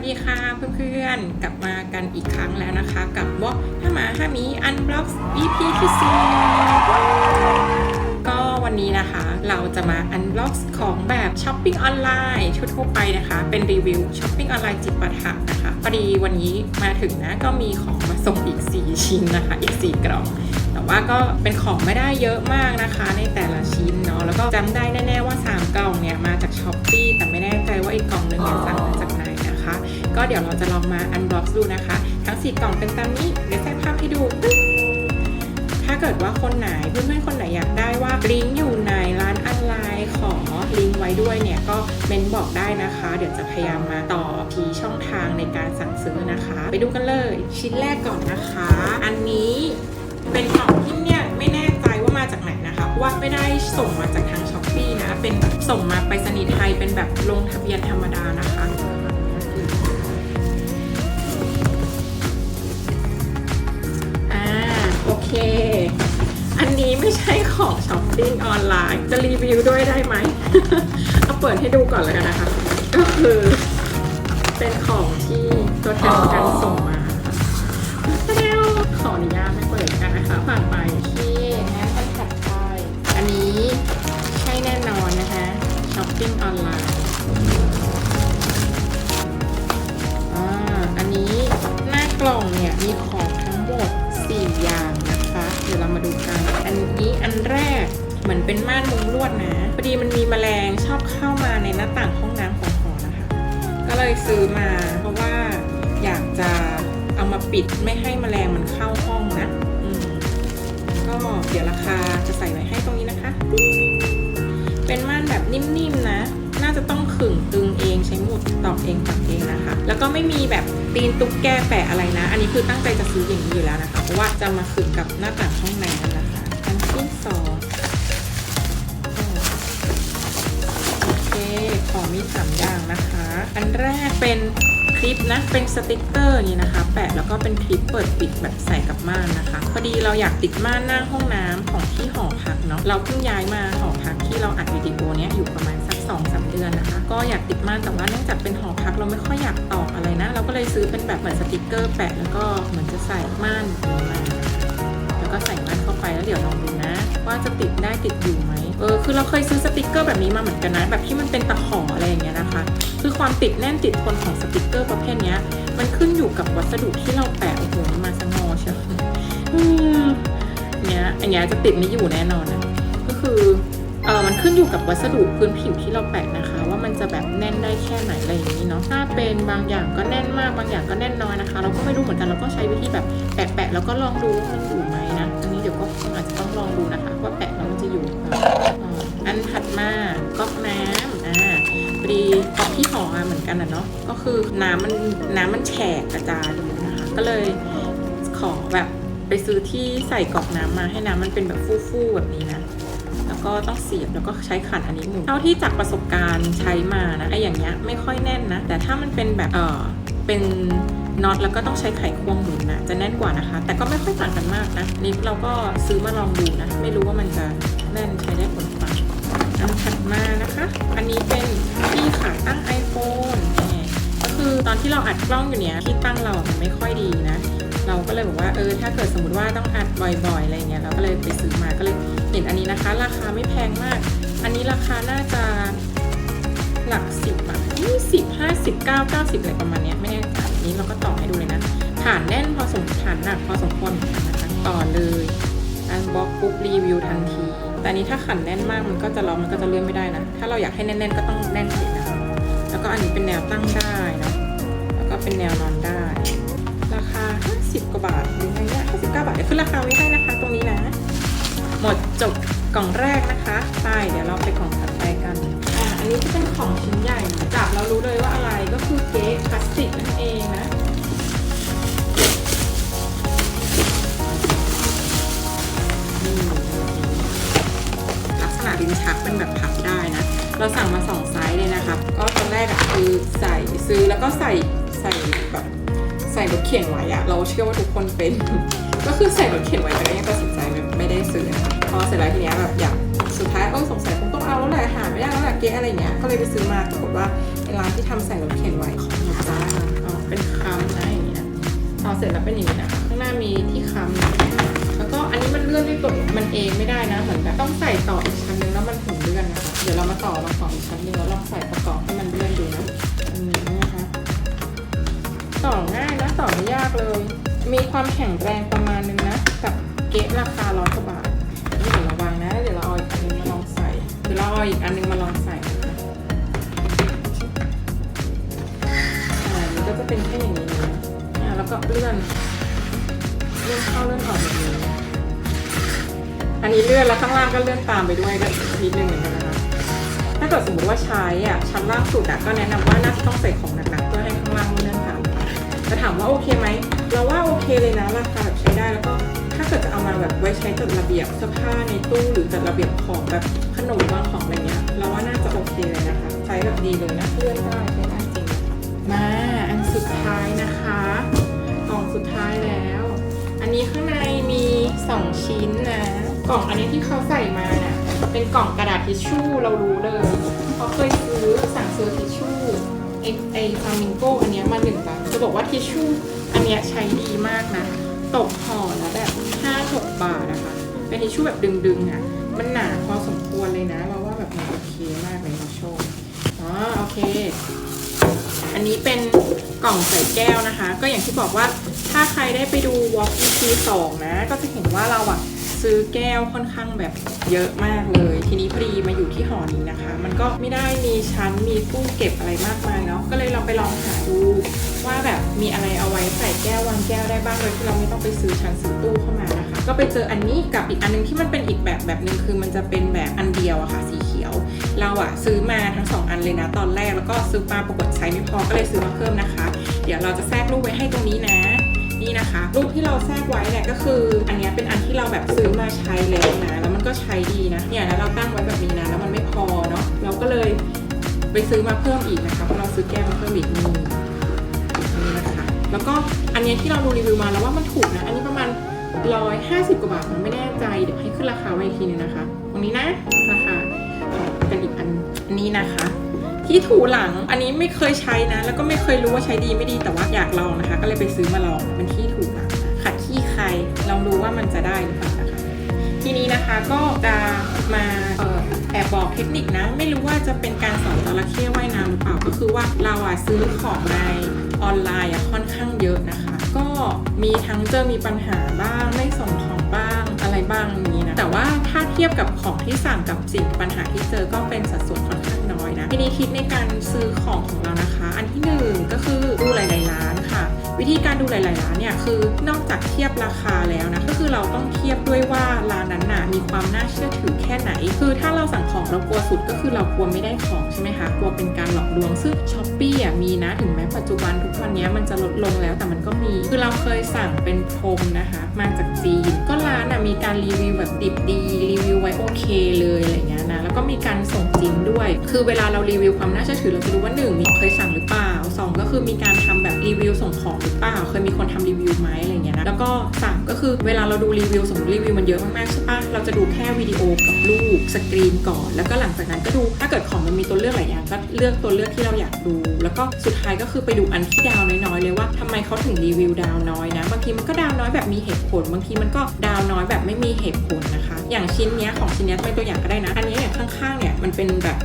วัสดีค่ะเพื่อนๆ กลับมากันอีกครั้งแล้วนะคะ กับวอกถ้ามาห้ามีอันบล็อก EP ที่สี่ก็วันนี้นะคะ เราจะมาอันบล็อกของแบบช้อปปิ้งออนไลน์ชุดทั่วไปนะคะ เป็นรีวิวช้อปปิ้งออนไลน์จิปาถะนะคะพอดีวันนี้มาถึงนะก็มีของมาส่งอีก 4 ชิ้นนะคะ อีก 4 กล่องแต่ว่าก็เป็นของไม่ได้เยอะมากนะคะ ในแต่ละชิ้นเนาะแล้วก็จำได้แน่ๆว่า 3 กล่องเนี่ยมาจากช้อปปีแต่ ก็เดี๋ยวเราจะลองมาอันบ็อกซ์ดูนะคะ ทั้ง 4 กล่องเป็นตามนี้เดี๋ยวใส่ภาพให้ดูถ้าเกิดว่าคนไหนเพื่อนๆคนไหนอยากได้ว่าลิงก์อยู่ในร้านออนไลน์ขอลิงก์ไว้ด้วยเนี่ยก็เมนบอกได้นะคะ เดี๋ยวจะพยายามมาต่อทีช่องทางในการสั่งซื้อนะคะ ไปดูกันเลยชิ้นแรกก่อนนะคะ อันนี้เป็นกล่องที่เนี่ยไม่แน่ใจว่ามาจากไหนนะคะเพราะว่าไม่ได้ส่งมาจากทางช้อปปีนะเป็นส่งมาไปรษณีย์ไทยเป็นแบบลงทะเบียนธรรมดานะคะ เค อันนี้ไม่ใช่ของช้อปปิ้งออนไลน์ จะรีวิวด้วยได้ไหม เอาเปิดให้ดูก่อนเลยกันนะคะ ก็คือ เป็นของที่ตัวแทนประกันส่งมาแล้วขออนุญาตไม่เปิดกันนะคะ ผ่านไปที่งั้นอันถัดไปอันนี้ใช่แน่นอนนะคะช้อปปิ้งออนไลน์อ่าอันนี้หน้ากล่องเนี่ยมีของ เหมือนเป็นม่านมุงลวดนะพอดีมันมีแมลงชอบเข้ามาในหน้าต่างห้องน้ำของหอนะคะ ก็เลยซื้อมาเพราะว่าอยากจะเอามาปิดไม่ให้แมลงมันเข้าห้องนะก็เดี๋ยวราคาจะใส่ไว้ให้ตรงนี้นะคะ เป็นม่านแบบนิ่มๆนะ น่าจะต้องขึงตึงเองใช้หมุดตอกเองปักเองนะคะ แล้วก็ไม่มีแบบตีนตุ๊กแกแปะอะไรนะ อันนี้คือตั้งใจจะซื้ออย่างนี้อยู่แล้วนะคะ เพราะว่าจะมาขึงกับหน้าต่างห้องน้ำนะค่ะอันที่สอง ของมีสามอย่างนะคะ อันแรกเป็นคลิปนะ เป็นสติกเกอร์นี่นะคะ แปะแล้วก็เป็นคลิปเปิดปิดแบบใส่กับม่านนะคะ พอดีเราอยากติดม่านหน้าห้องน้ำของที่หอพักเนาะ เราเพิ่งย้ายมาหอพักที่เราอัดวิดีโอเนี้ยอยู่ประมาณสัก2อสเดือนนะคะ ก็อยากติดม่านแต่ว่าเนื่องจากเป็นหอพักเราไม่ค่อยอยากตอกอะไรนะ เราก็เลยซื้อเป็นแบบเหมือนสติกเกอร์แปะแล้วก็เหมือนจะใส่ม่านนี้มาแล้วก็ใส่ม่านเข้าไปแล้วเดี๋ยวลองดู ว่าจะติดได้ติดอยู่ไหมเออคือเราเคยซื้อสติกเกอร์แบบนี้มาเหมือนกันนะแบบที่มันเป็นตะขออะไรอย่างเงี้ยนะคะ คือความติดแน่นติดทนของสติกเกอร์ประเภทเนี้ยมันขึ้นอยู่กับวัสดุที่เราแปะโอ้โหมาสงอเชียวอืมเนี้ยอันเนี้ยจะติดไม่อยู่แน่นอนนะก็คือเออมันขึ้นอยู่กับวัสดุพื้นผิวที่เราแปะนะคะ ว่ามันจะแบบแน่นได้แค่ไหนอะไรอย่างนี้เนาะถ้าเป็นบางอย่างก็แน่นมากบางอย่างก็แน่นน้อยนะคะ เราก็ไม่รู้เหมือนกันเราก็ใช้วิธีแบบแปะๆแล้วก็ลองดูว่ามันอยู่ี๋ยวก็อาจจะต้องลองดูนะคะว่าแปะแล้วมันจะอยู่อันถัดมาก๊อกน้ำอ่าพอดีก๊อกที่หอเหมือนกันนะเนาะก็คือน้ำมันน้ำมันแฉกกระจายอยู่นะคะก็เลยขอแบบไปซื้อที่ใส่ก๊อกน้ำมาให้น้ำมันเป็นแบบฟู่ๆแบบนี้นะแล้วก็ต้องเสียบแล้วก็ใช้ขันอันนี้หมุนเท่าที่จากประสบการณ์ใช้มานะไออย่างเงี้ยไม่ค่อยแน่นนะ แต่ถ้ามันเป็นแบบเออเป็น น็อตแล้วก็ต้องใช้ไขควงหมุนนะจะแน่นกว่านะคะ แต่ก็ไม่ค่อยต่างกันมากนะนี่เราก็ซื้อมาลองดูนะ ไม่รู้ว่ามันจะแน่นใช้ได้ผลปล่าอันถัดมานะคะ อันนี้เป็นที่ขาตั้ง iPhone นี่ก็คือตอนที่เราอัดกล้องอยู่เนี้ยที่ตั้งเราอะมันไม่ค่อยดีนะ เราก็เลยบอกว่าเออถ้าเกิดสมมติว่าต้องอัดบ่อยๆอะไรเงี้ยเราก็เลยไปซื้อมาก็เลยเห็นอันนี้นะคะ ราคาไม่แพงมาก อันนี้ราคาน่าจะหลักสิบ อะยี่สิบห้าสิบเก้าเก้าสิบอะไรประมาณนี้ไม่แน่ใจนี้เราก็ต่อให้ดูเลยนะฐานแน่นพอสมฐานหนักพอสมควรนะคะต่อเลยอันบล็อกปุ๊บรีวิวทันที แต่นี้ถ้าขันแน่นมากมันก็จะล็อมันก็จะเลื่อนไม่ได้นะ ถ้าเราอยากให้แน่นๆก็ต้องแน่นสินะคะแล้วก็อันนี้เป็นแนวตั้งได้นะแล้วก็เป็นแนวนอนได้ ราคา 50 กว่าบาทหรือไงเนี่ย59 บาทเดี๋ยวขึ้นราคาไว้ให้นะคะ ตรงนี้นะ หมดจบกล่องแรกนะคะไปเดี๋ยวเราไปกล่องถัดไปกัน นนี้จะเป็นของชิ้นใหญ่จับเรารู้เลยว่าอะไรก็คือเก๊ะพลาสติกนั่นเองนะลักษณะลิ้นชักเป็นแบบพับได้นะ เราสั่งมาสองไซส์เลยนะคะก็ตอนแรกอะคือใส่ซื้อแล้วก็ใส่ใส่แบบใส่รถเข็นไว้อะเราเชื่อว่าทุกคนเป็น ก็คือใส่รถเข็นไว้แต่ก็ยังตัดสินใจไม่ได้ซื้อนะคะพอเสร็จแล้วทีเนี้ยแบบอยาก สุดท้ายเออสงสัยคงต้องเอาแล้วแหละหาไม่ได้แล้วแหละเก๊อะไรเงี้ยก็เลยไปซื้อมาปรากฏว่าร้านที่ทำใส่รถเข็นไว้ของหนูจ้าอ๋อเป็นคำนะอย่างนี้นะต่อเสร็จแล้วเป็นอย่างนี้นะข้างหน้ามีที่คำแล้วก็อันนี้มันเลื่อนด้วยตัวมันเองไม่ได้นะเหมือนแบบต้องใส่ต่ออีกชั้นหนึงแล้วมันถึงเลื่อนนะคะเดี๋ยวเรามาต่อมาต่ออีกชั้นนึงแล้วลองใส่ประกอบให้มันเลื่อนดูนะอันนี้นะคะต่อง่ายนะต่อไม่ยากเลย มีความแข็งแรงประมาณนึงนะกับเก๊ราคาร้อยกว่าบาท นะวังนะ เดี๋ยวเราเอาอีกอันนึงมาลองใส่เดี๋ยวเราเอาอีกอันนึงมาลองใส่นะคะอ่ามันก็จะเป็นแค่อย่างนี้นะอ่าแล้วก็เลื่อน เลื่อนเข้าเลื่อนออกแบบนี้อันนี้เลื่อนแล้วข้างล่างก็เลื่อนตามไปด้วยก็อีกนิดนึงเหมือนกันนะคะ ถ้าเกิดสมมติว่าใช้อะชั้นล่างสุดอะก็แนะนำว่าน่าจะต้องใส่ของหนักๆเพื่อให้ข้างล่างมันเลื่อนตามแต่ถามว่าโอเคไหม เราว่าโอเคเลยนะราคาแบบใช้ได้แล้วก็ เกิดจะเอามาแบบไว้ใช้จัดระเบียบเสื้อผ้าในตู้หรือจัดระเบียบของแบบขนมวางของอะไรเงี้ย เราว่าน่าจะโอเคเลยนะคะ ใช้แบบดีเลยนะเลื่อนได้ใช้ได้จริงมาอันสุดท้ายนะคะกล่องสุดท้ายแล้ว อันนี้ข้างในมี 2 ชิ้นนะ กล่องอันนี้ที่เขาใส่มาเนี่ยเป็นกล่องกระดาษทิชชู่เรารู้เลยเพราเคยซื้อสั่งซื้อทิชชู่ไอไอฟามิงโกอันเนี้ยมาหนึ่งใบจะบอกว่าทิชชู่อันเนี้ยใช้ดีมากนะตกห่อแล้ ชชู่แบบดึงๆอะ มันหนาพอสมควรเลยนะเราว่าแบบมันโอเคมากเลยเราชอบอ๋อโอเค อันนี้เป็นกล่องใส่แก้วนะคะ ก็อย่างที่บอกว่าถ้าใครได้ไปดู Walk EP 2 นะ ก็จะเห็นว่าเราอะซื้อแก้วค่อนข้างแบบเยอะมากเลย ทีนี้พอดีมาอยู่ที่หอนี้นะคะ มันก็ไม่ได้มีชั้นมีตู้เก็บอะไรมากมายเนาะก็เลยลองไปลองหาดู ว่าแบบมีอะไรเอาไว้ใส่แก้ววางแก้วได้บ้างโดยที่เราไม่ต้องไปซื้อชั้นซื้อตู้เข้ามานะคะ ก็ไปเจออันนี้กับอีกอันนึงที่มันเป็นอีกแบบแบบนึงคือมันจะเป็นแบบอันเดียวอะค่ะสีเขียว เราอะซื้อมาทั้งสองอันเลยนะตอนแรกแล้วก็ซื้อมาปรากฏใช้ไม่พอก็เลยซื้อมาเพิ่มนะคะ เดี๋ยวเราจะแทรกรูปไว้ให้ตรงนี้นะนี่นะคะรูปที่เราแทรกไว้เนี่ยก็คือ อันนี้เป็นอันที่เราแบบซื้อมาใช้แล้วนะแล้วมันก็ใช้ดีนะเนี่ยแล้วเราตั้งไว้แบบนี้นะแล้วมันไม่พอเนาะเราก็เลยไปซื้อมาเพิ่มอีกนะคะเพราะเราซื้อแก้วมาเพิ่มอีกนึ่งนี่ แล้วก็อันนี้ที่เราดูรีวิวมาแล้วว่ามันถูกนะ อันนี้ประมาณร้อยห้าสิบกว่าบาทมันไม่แน่ใจ เดี๋ยวให้ขึ้นราคาไว้อีกทีนึงนะคะ ตรงนี้นะราคาเป็นอีกอันอันนี้นะคะ ที่ถูหลังอันนี้ไม่เคยใช้นะ แล้วก็ไม่เคยรู้ว่าใช้ดีไม่ดีแต่ว่าอยากลองนะคะ ก็เลยไปซื้อมาลองเป็นที่ถูหลังขัดขี้ใครลองดูว่ามันจะได้หรือเปล่านะคะ ทีนี้นะคะก็จะ มาออแอบบอกเทคนิคนะ ไม่รู้ว่าจะเป็นการสอนจระเข้ว่ายน้ำหรือเปล่าก็คือว่าเราอะซื้อของในออนไลน์อะค่อนข้างเยอะนะคะ ก็มีทั้งเจอมีปัญหาบ้างไม่ส่งของบ้างอะไรบ้างอย่างนี้นะแต่ว่าถ้าเทียบกับของที่สั่งกับสิ่งปัญหาที่เจอก็เป็นสัดส่วนค่อนข้างน้อยนะทีนี้คิดในการซื้อของของเรานะคะ อันที่หนึ่งก็คือดูหลาย ๆ ร้านค่ะ วิธีการดูหลาย ๆ ร้านเนี่ยคือนอกจากเทียบราคาแล้วนะก็คือเราต้องเทียบด้วยว่าร้านนั้นน่ะมีความน่าเชื่อถือแค่ไหน คือถ้าเราสั่งของเรากลัวสุดก็คือเรากลัวไม่ได้ของใช่ไหมคะกลัวเป็นการหลอกลวงซึ่งช้อปปี้อะมีนะถึงแม้ปัจจุบันทุกวันนี้มันจะลดลงแล้วแต่มันก็มี คือเราเคยสั่งเป็นพรมนะคะ มาจากจีน ก็ร้านอะมีการรีวิวแบบดิบดีรีวิวไว้โอเคเลยอะไรเงี้ยนะแล้วก็มีการส่งจริงด้วย คือเวลาเรารีวิวความน่าเชื่อถือเราจะรู้ว่าหนึ่งมีเคยสั่งหรือเปล่าสองก็คือมีการทำแบบรีวิวส่งของหรือเปล่า เคยมีคนทำรีวิวไหมอะไรเงี้ยนะแล้วก็สามก็คือเวลาเราดูรีวิวสมมติรีวิวมันเยอะมากๆใช่ปะเราจะดูแค่วิดีโอกับรูปสกรีนก่อน แล้วก็หลังจากนั้นก็ดูถ้าเกิดของมันมีตัวเลือกหลายอย่างก็เลือกตัวเลือกที่เราอยากดู แล้วก็สุดท้ายก็คือไปดูอันที่ดาวน้อยๆเลยว่าทำไมเขาถึงรีวิวดาวน้อยนะบางทีมันก็ดาวน้อยแบบมีเหตุผล บางทีมันก็ดาวน้อยแบบไม่มีเหตุผลนะคะ อย่างชิ้นเนี้ยของชิ้นเนี้ยเป็นตัวอย่างก็ได้นะ อันนี้อย่างข้างๆเนี่ยมันเป็นแบบ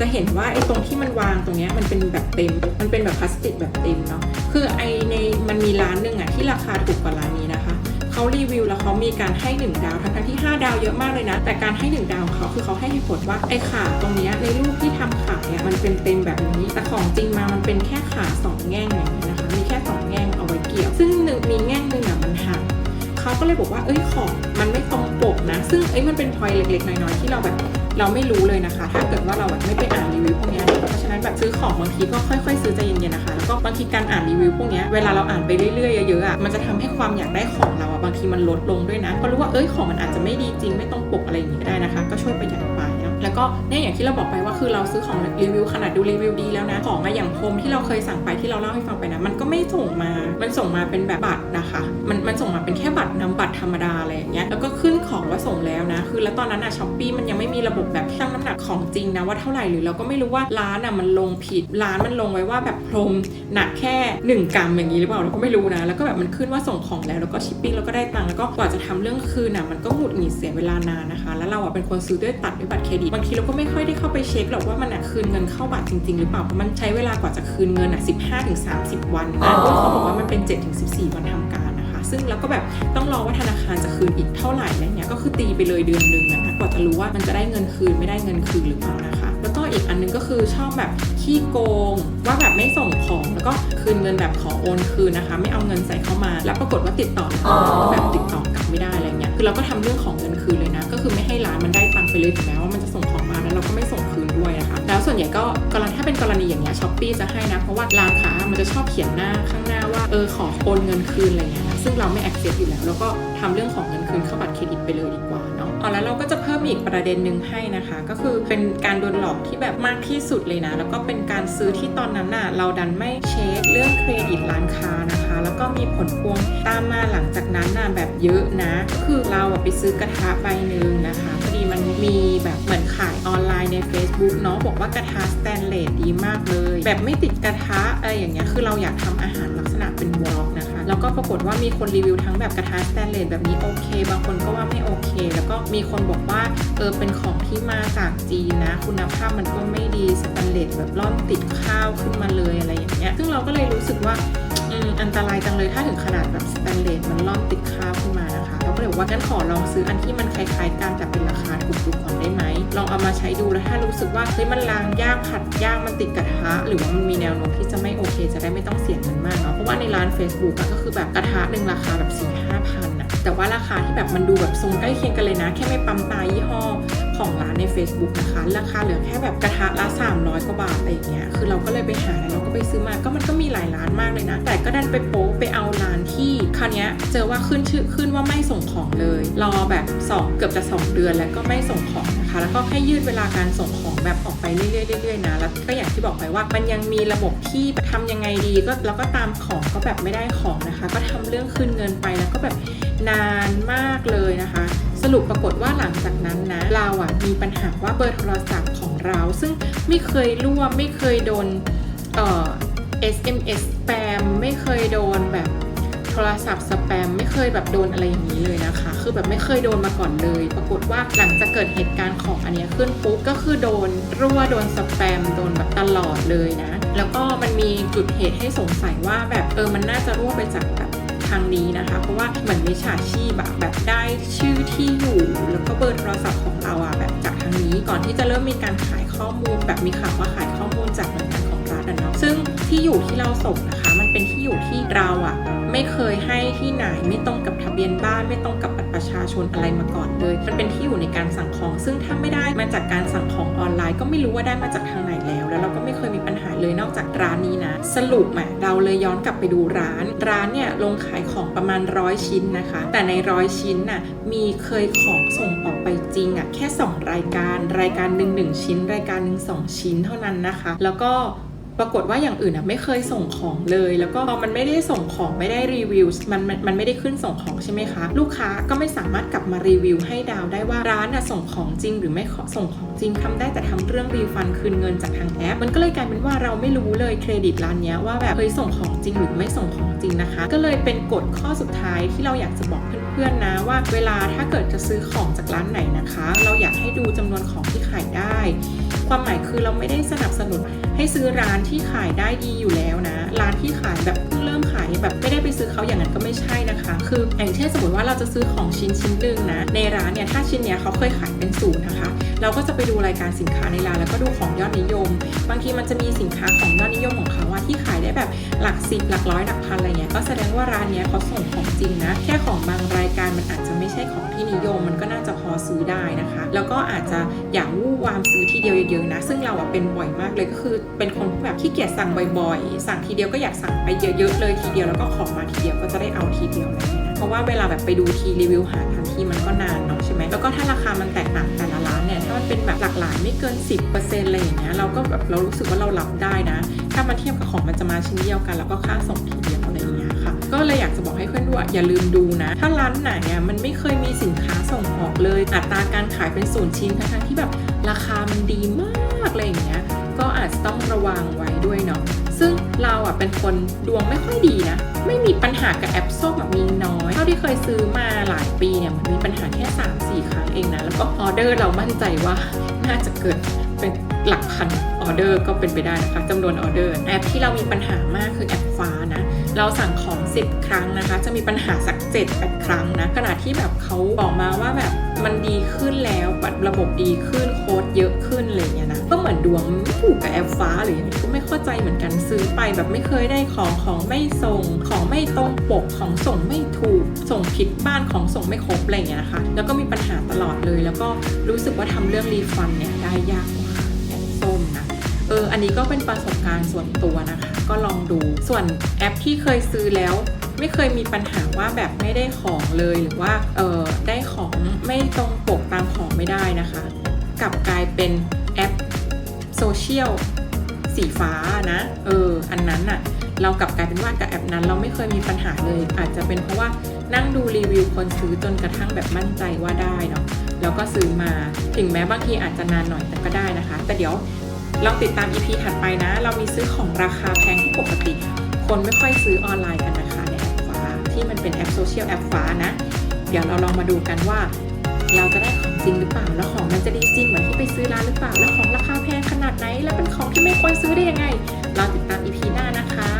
จะเห็นว่าไอ้ตรงที่มันวางตรงเนี้ยมันเป็นแบบเต็ม มันเป็นแบบพลาสติกแบบเต็มเนาะ คือไอในมันมีร้านหนึ่งอะที่ราคาถูกกว่าร้านนี้นะคะเขารีวิวแล้วเขามีการให้ 1 ดาวทั้งที่ 5 ดาวเยอะมากเลยนะ แต่การให้ 1 ดาวของเขาคือเขาให้เหตุผลว่าไอ้ขาตรงเนี้ยในรูปที่ทำขายอะมันเป็นเต็มแบบนี้ แต่ของจริงมามันเป็นแค่ขาสองแง่งอย่างนี้นะคะ มีแค่สองแง่งเอาไว้เกี่ยว ซึ่งหนึ่งมีแง่งหนึ่งอะมันหัก เขาก็เลยบอกว่าเอ้ยของมันไม่ตรงปกนะ ซึ่งเอ้ยมันเป็นพอยเล็กๆน้อยๆที่เราแบบเราไม่รู้เลยนะคะ ถ้าเกิดว่าเราแบบไม่ไปอ่านรีวิวพวกเนี้ยเพราะฉะนั้นแบบซื้อของบางทีก็ค่อยๆ ซื้อใจเย็นๆนะคะ แล้วก็บางทีการอ่านรีวิวพวกเนี้ยเวลาเราอ่านไปเรื่อยๆเยอะๆอะ มันจะทำให้ความอยากได้ของเราอะบางทีมันลดลงด้วยนะ เพราะรู้ว่าเอ้ยของมันอาจจะไม่ดีจริงไม่ตรงปกอะไรอย่างนี้ก็ได้นะคะ ก็ช่วยประหยัดไป แล้วก็เนี่ยอย่างที่เราบอกไปว่าคือเราซื้อของรีวิวขนาดดูรีวิวดีแล้วนะของอะอย่างพรมที่เราเคยสั่งไปที่เราเล่าให้ฟังไปนะมันก็ไม่ส่งมา มันส่งมาเป็นแบบบัตรนะคะมันมันส่งมาเป็นแค่บัตรนำบัตรธรรมดาอะไรอย่างเงี้ยแล้วก็ขึ้นของว่าส่งแล้วนะคือแล้วตอนนั้นอะช้อปปี้มันยังไม่มีระบบแบบชั่งน้ำหนักของจริงนะว่าเท่าไหร่หรือเราก็ไม่รู้ว่าร้านอะมันลงผิดร้านมันลงไว้ว่าแบบพรมหนักแค่ 1กรัมอย่างนี้หรือเปล่าเราก็ไม่รู้นะ แล้วก็แบบมันขึ้นว่าส่งของแล้วแล้วก็ชิปปิ้งแล้วก็ได้ตังค์แล้วก็กว่าจะทำเรื่องคืนอะมันก็หงุดหงิดเสียเวลานานนะคะ แล้วเราอะเป็นคนซื้อด้วยตัดด้วยบัตรเครดิตบางทีเราก็ไม่ค่อยได้เข้าไปเช็คหรอกว่ามันอะคืนเงินเข้าบัตรจริง ๆ หรือเปล่าเพราะมันใช้เวลากว่าจะคืนเงินอะ15ถึง30วันนะเพราะเขาบอกว่ามันเป็น7ถึง14วันทำการนะคะซึ่งเราก็แบบต้องรอว่าธนาคารจะคืนอีกเท่าไหร่อะไรเงี้ยก็คือตีไปเลยเดือนหนึงนะคะกว่าจะรู้ว่ามันจะได้เงินคืนไม่ได้เงินคืนหรือเปล่านะคะแล้วก็อีกอันหนึงก็คือชอบแบบขี้โกงว่าแบบไม่ส่งของแล้วก็คืนเงินแบบขอโอนคืนนะคะ ไม่เอาเงินใส่เข้ามา แล้วปรากฏว่าติดต่อแล้วก็แบบติดต่อกลับไม่ได้อะไร เงี้ยคือเราก็ทำเรื่องของเงินคืนเลยนะ ก็คือไม่ให้ร้านมันได้ตังค์ไปเลยถึงแม้ว่ามันจะส่งของมาแล้วเราก็ไม่ส่งคืนด้วยนะคะแล้วส่วนใหญ่ก็กรณีถ้าเป็นกรณีอย่างเงี้ยช้อปปี้จะให้นะเพราะว่าร้านค้ามันจะชอบเขียนหน้าข้างหน้าว่าเออขอโอนเงินคืนอะไรเงี้ยซึ่งเราไม่ accept อยู่แล้วแล้วก็ทำเรื่องของเงินคืนเข้าบัตรเครดิตไปเลยดีกว่าเนาะอ๋อแล้วเราก็จะเพิ่มอีกประเด็นหนึ่งให้นะคะ ก็คือเป็นการโดนหลอกที่แบบมากที่สุดเลยนะ แล้วก็เป็นการซื้อที่ตอนนั้นน่ะเราดันไม่เช็คเรื่องเครดิตร้านค้านะ ก็มีผลพวงตามมาหลังจากนั้นนะแบบเยอะนะ คือเราไปซื้อกระทะใบหนึ่งนะคะพอดีมันมีแบบเหมือนขายออนไลน์ใน Facebook เนาะบอกว่ากระทะสแตนเลสดีมากเลย แบบไม่ติดกระทะอะไรอย่างเงี้ยคือเราอยากทำอาหารลักษณะเป็นวอล์กนะคะ แล้วก็ปรากฏว่ามีคนรีวิวทั้งแบบกระทะสแตนเลสแบบนี้โอเค บางคนก็ว่าไม่โอเค แล้วก็มีคนบอกว่าเออเป็นของที่มาจากจีนนะ คุณภาพมันก็ไม่ดีสแตนเลสแบบร่อนติดข้าวขึ้นมาเลยอะไรอย่างเงี้ยซึ่งเราก็เลยรู้สึกว่า อันตรายจังเลยถ้าถึงขนาดแบบสแตนเลสมันลอนติดข้าวขึ้นมานะคะเราก็เลยบอกว่างั้นขอลองซื้ออันที่มันคล้ายๆกันแต่เป็นราคาถูกๆก่อนได้ไหมลองเอามาใช้ดูแล้วถ้ารู้สึกว่าเฮ้ยมันล้างยากขัดยากมันติดกระทะ หรือว่ามันมีแนวโน้มที่จะไม่โอเคจะได้ไม่ต้องเสี่ยงเงินมากเนาะเพราะว่าในร้าน Facebook ก็คือแบบกระทะหนึ่งราคาแบบ4ี่ห้าพันอะแต่ว่าราคาที่แบบมันดูแบบทรงใกล้เคียงกันเลยนะ แค่ไม่ปั๊มตายี่ห้อ ของร้านใน Facebook นะคะ ราคาเหลือแค่แบบกระทะละ 300 กว่าบาทอะไรอย่างเงี้ย คือเราก็เลยไปหาแล้วเราก็ไปซื้อมา ก็มันก็มีหลายร้านมากเลยนะ แต่ก็ดันไปโป๊ไปเอาร้านที่คราวเนี้ยเจอว่าขึ้นชื่อขึ้นว่าไม่ส่งของเลย รอแบบ2เกือบจะ 2 เดือนแล้วก็ไม่ส่งของนะคะ แล้วก็ให้ยืดเวลาการส่งของแบบออกไปเรื่อยๆๆนะ แล้วก็อย่างที่บอกไปว่ามันยังมีระบบที่ทำยังไงดีก็แล้วก็ตามของก็แบบไม่ได้ของนะคะ ก็ทำเรื่องคืนเงินไปแล้วก็แบบนานมากเลยนะคะ รุปปรากฏว่าหลังจากนั้นนะ เราอะมีปัญหาว่าเบอร์โทรศัพท์ของเรา ซึ่งไม่เคยร่วมไม่เคยโดนเอ่อ SMS สแปมไม่เคยโดนแบบโทรศัพท์สแปมไม่เคยแบบโดนอะไรอย่างนี้เลยนะคะ คือแบบไม่เคยโดนมาก่อนเลย ปรากฏว่าหลังจากเกิดเหตุการณ์ของอันเนี้ยขึ้นปุ๊บก็คือโดนรั่วโดนสแปมโดนแบบตลอดเลยนะ แล้วก็มันมีจุดเหตุให้สงสัยว่าแบบเออมันน่าจะรั่วไปจากแบบ ทางนี้นะคะ เพราะว่าเหมือนมิจฉาชีพแบบได้ชื่อที่อยู่ แล้วก็เบอร์โทรศัพท์ของเราอะแบบจากทางนี้ก่อนที่จะเริ่มมีการขายข้อมูล แบบมีข่าวว่าขายข้อมูลจากหน่วยงานของรัฐอะเนาะซึ่งที่อยู่ที่เราส่งนะคะ มันเป็นที่อยู่ที่เราอะไม่เคยให้ที่ไหนไม่ตรงกับทะเบียนบ้านไม่ตรงกับบัตรประชาชนอะไรมาก่อนเลย มันเป็นที่อยู่ในการสั่งของ ซึ่งถ้าไม่ได้มาจากการสั่งของออนไลน์ ก็ไม่รู้ว่าได้มาจากทางไหนแล้ว แล้วเราก็ไม่เคยมีปัญหา เลยนอกจากร้านนี้นะ สรุปอะเราเลยย้อนกลับไปดูร้าน ร้านเนี่ยลงขายของประมาณร้อยชิ้นนะคะ แต่ในร้อยชิ้นน่ะมีเคยของส่งออกไปจริงอะแค่ 2 รายการ รายการหนึ่งหนึ่งชิ้น รายการหนึ่งสองชิ้นเท่านั้นนะคะ แล้วก็ ปรากฏว่าอย่างอื่นอะไม่เคยส่งของเลย แล้วก็พอมันไม่ได้ส่งของไม่ได้รีวิวมันมันมันไม่ได้ขึ้นส่งของใช่ไหมคะ ลูกค้าก็ไม่สามารถกลับมารีวิวให้ดาวได้ว่าร้านอะส่งของจริง หรือไม่ส่งของจริงทำได้แต่ทำเรื่องรีฟันคืนเงินจากทางแอป มันก็เลยกลายเป็นว่าเราไม่รู้เลยเครดิตร้านเนี้ยว่าแบบเฮ้ยส่งของจริงหรือไม่ส่งของจริงนะคะ ก็เลยเป็นกฎข้อสุดท้ายที่เราอยากจะบอกเพื่อนๆนะว่าเวลาถ้าเกิดจะซื้อของจากร้านไหนนะคะ เราอยากให้ดูจำนวนของที่ขายได้ ความหมายคือเราไม่ได้สนับสนุนให้ซื้อร้านที่ขายได้ดีอยู่แล้วนะ ร้านที่ขายแบบเพิ่งเริ่มขายแบบไม่ได้ไปซื้อเขาอย่างนั้นก็ไม่ใช่นะคะ คืออย่างเช่นสมมติว่าเราจะซื้อของชิ้นชิ้นหนึ่งนะ ในร้านเนี่ยถ้าชิ้นเนี้ยเขาเคยขายเป็นศูนย์นะคะ เราก็จะไปดูรายการสินค้าในร้านแล้วก็ดูของยอดนิยม บางทีมันจะมีสินค้าของยอดนิยมของเขาว่าที่ขายได้แบบหลักสิบหลักร้อยหลักพันอะไรเงี้ย ก็แสดงว่าร้านเนี้ยเขาส่งของจริงนะ แค่ของบางรายการมันอาจจะไม่ใช่ของที่นิยม มันก็น่าจะพอซื้อได้นะคะ แล้วก็อาจจะอย่าวู่วามซื้อทีเดียวเยอะๆนะ ซึ่งเราอะเป็นบ่อยมากเลยก็คือ เป็นคนแบบขี้เกียจสั่งบ่อยๆ สั่งทีเดียวก็อยากสั่งไปเยอะๆเลยทีเดียวแล้วก็ของมาทีเดียวก็จะได้เอาทีเดียวเงี้ยนะเพราะว่าเวลาแบบไปดูทีรีวิวหาทันทีมันก็นานเนาะใช่ไหมแล้วก็ถ้าราคามันแตกต่างแต่ละร้านเนี่ยถ้ามันเป็นแบบหลากหลายไม่เกิน 10%อะไรอย่างเงี้ยเราก็แบบเรารู้สึกว่าเรารับได้นะ ถ้ามาเทียบกับของมันจะมาชิ้นเดียวกัน แล้วก็ค่าส่งทีเดียวอะไรอย่างเงี้ยค่ะ ก็เลยอยากจะบอกให้เพื่อนดูอะอย่าลืมดูนะ ถ้าร้านไหนอะมันไม่เคยมีสินค้าส่งออกเลยอัตราการขายเป็นศูนย์ชิ้นทั้งที่แบบ ราคามันดีมากอะไรอย่างเงี้ยก็อาจจะต้องระวังไว้ด้วยเนาะซึ่งเราอะเป็นคนดวงไม่ค่อยดีนะ ไม่มีปัญหากับแอปส้มแบบมีน้อย เท่าที่เคยซื้อมาหลายปีเนี่ยมันมีปัญหาแค่ 3-4 ครั้งเองนะ แล้วก็ออเดอร์เรามั่นใจว่าน่าจะเกิดเป็น หลักพันออเดอร์ก็เป็นไปได้นะคะจำนวนออเดอร์ แอปที่เรามีปัญหามากคือแอปฟ้านะ เราสั่งของ 10 ครั้งนะคะ จะมีปัญหาสัก 7 8 ครั้งนะขณะที่แบบเขาบอกมาว่าแบบมันดีขึ้นแล้วบบระบบดีขึ้นโค้ดเยอะขึ้นอะไรอย่างเงี้ยนะก็เหมือนดวงไม่ถูกกับแอปฟ้าหรือยังไงก็ไม่เข้าใจเหมือนกันซื้อไปแบบไม่เคยได้ของของไม่ส่ง ของไม่ตรงปกของส่งไม่ถูก ส่งผิดบ้านของส่งไม่ครบอะไรเงี้ยนะคะ แล้วก็มีปัญหาตลอดเลย แล้วก็รู้สึกว่าทำเรื่องรีฟันเนี่ยได้ยาก มนะเอออันนี้ก็เป็นประสบการณ์ส่วนตัวนะคะ ก็ลองดูส่วนแอปที่เคยซื้อแล้ว ไม่เคยมีปัญหาว่าแบบไม่ได้ของเลยหรือว่าเออได้ของไม่ตรงปกตามของไม่ได้นะคะ กลับกลายเป็นแอปโซเชียลสีฟ้านะเอออันนั้นอะเรากลับกลายเป็นว่ากับแอปนั้น เราไม่เคยมีปัญหาเลย อาจจะเป็นเพราะว่านั่งดูรีวิวคนซื้อจนกระทั่งแบบมั่นใจว่าได้เนาะแล้วก็ซื้อมาถึงแม้บางทีอาจจะนานหน่อยแต่ก็ได้นะคะ แต่เดี๋ยว ลองติดตาม EP ถัดไปนะ เรามีซื้อของราคาแพงที่ปกติ คนไม่ค่อยซื้อออนไลน์กันนะคะในแอปฟ้าที่มันเป็นแอปโซเชียลแอปฟ้านะ เดี๋ยวเราลองมาดูกันว่า เราจะได้ของจริงหรือเปล่า แล้วของมันจะดีจริงเหมือนที่ไปซื้อร้านหรือเปล่า แล้วของราคาแพงขนาดไหน แล้วเป็นของที่ไม่ควรซื้อได้ยังไง เราติดตาม EP หน้านะคะ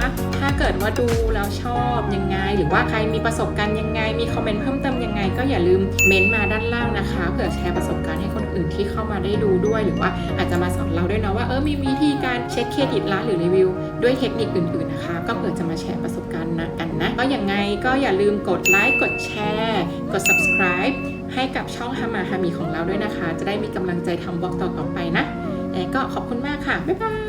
ถ้าเกิดว่าดูแล้วชอบยังไง หรือว่าใครมีประสบการณ์ยังไง มีคอมเมนต์เพิ่มเติมยังไง ก็อย่าลืมเม้นมาด้านล่างนะคะเผื่อแชร์ประสบการณ์ให้คนอื่นที่เข้ามาได้ดูด้วย หรือว่าอาจจะมาสอนเราด้วยเนาะว่าเออมีวิธีการเช็คเครดิตร้านหรือรีวิว ด้วยเทคนิคอื่นๆนะคะ ก็เผื่อจะมาแชร์ประสบการณ์นะกันนะก็ยังไงก็อย่าลืมกดไลค์กดแชร์กด subscribe ให้กับช่องฮามาฮามีของเราด้วยนะคะ จะได้มีกำลังใจทำบล็อกต่อๆไปนะแอร์ก็ขอบคุณมากค่ะบ๊ายบาย